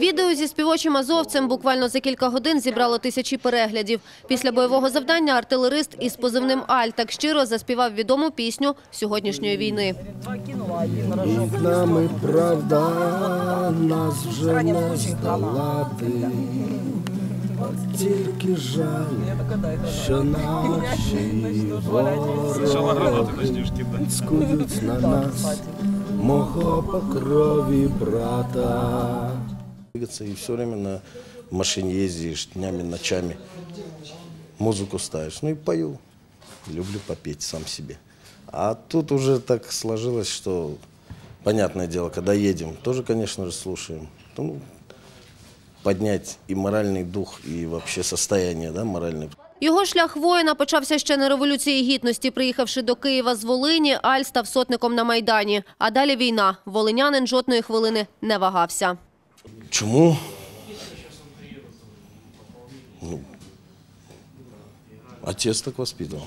Відео зі співочим азовцем буквально за кілька годин зібрало тисячі переглядів. Після бойового завдання артилерист із позивним Аль так щиро заспівав відому пісню сьогоднішньої війни. І нами правда нас вже не здолати. Тільки жаль, що наші вороги цькують на нас, мого по крові брата. Двигаться и все время на машине ездишь днями, ночами. Музыку ставишь. Ну и пою. Люблю попеть сам себе. А тут уже так сложилось, что, понятное дело, когда едем, тоже, конечно же, слушаем. Ну, поднять и моральный дух, и вообще состояние да, моральное. Його шлях воїна почався ще на революції гідності. Приїхавши до Києва з Волині, Аль став сотником на Майдані. А далі війна. Волинянин жодної хвилини не вагався. Чему? Ну, отец так воспитывал.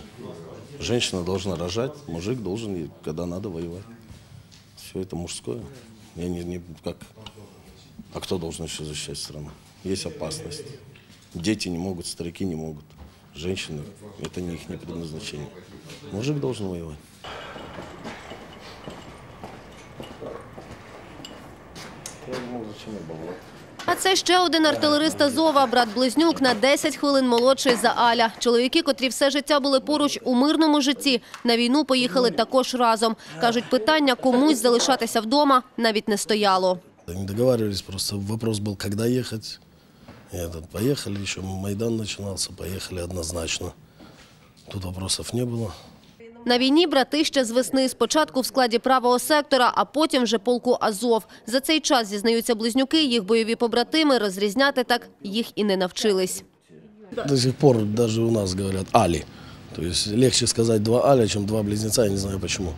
Женщина должна рожать, мужик должен, когда надо, воевать. Все это мужское. Я не, не как... А кто должен еще защищать страну? Есть опасность. Дети не могут, старики не могут. Женщины, это не их не предназначение. Мужик должен воевать. Я думал, зачем я бабло? А це ще один артилерист Азова, брат-близнюк на 10 хвилин молодший за Аля. Чоловіки, котрі все життя були поруч у мирному житті, на війну поїхали також разом. Кажуть, питання комусь залишатися вдома навіть не стояло. Не договаривались, просто вопрос был, когда ехать. И этот, поехали, еще Майдан начинался, поехали однозначно. Тут вопросов не было. На війні брати ще з весни. Спочатку в складі правого сектора, а потім вже полку Азов. За цей час, зізнаються близнюки, їх бойові побратими розрізняти так їх і не навчились. До сих пор даже у нас говорят Али. То есть легче сказать два Аля, чем два близнеца, я не знаю почему.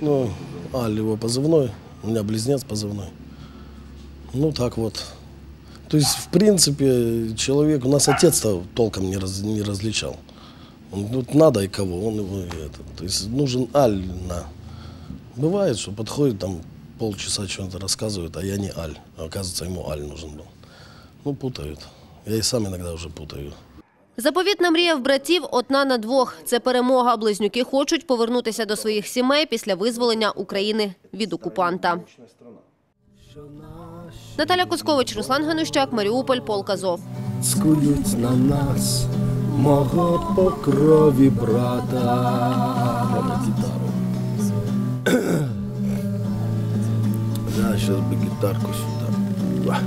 Ну, Аль его позывной, у меня близнец позывной. Ну, так вот. То есть, в принципе, человек, у нас отец-то толком не, раз, не. Он, тут надо и кого, он его и это. То есть нужен Аль на. Бывает, что подходит там полчаса что-то рассказывает, а я не Аль. А оказывается, ему Аль нужен был. Ну, путают. Я и сам иногда уже путаю. Заповітна мрія в братів одна на двох. Це перемога. Близнюки хочуть повернутися до своїх сімей після визволення України від окупанта. Наталя Коскович, Руслан Ганущак, Маріуполь, Полк Азов. На нас мого по крові брата. Да, зараз би гітарку сюди. Ва.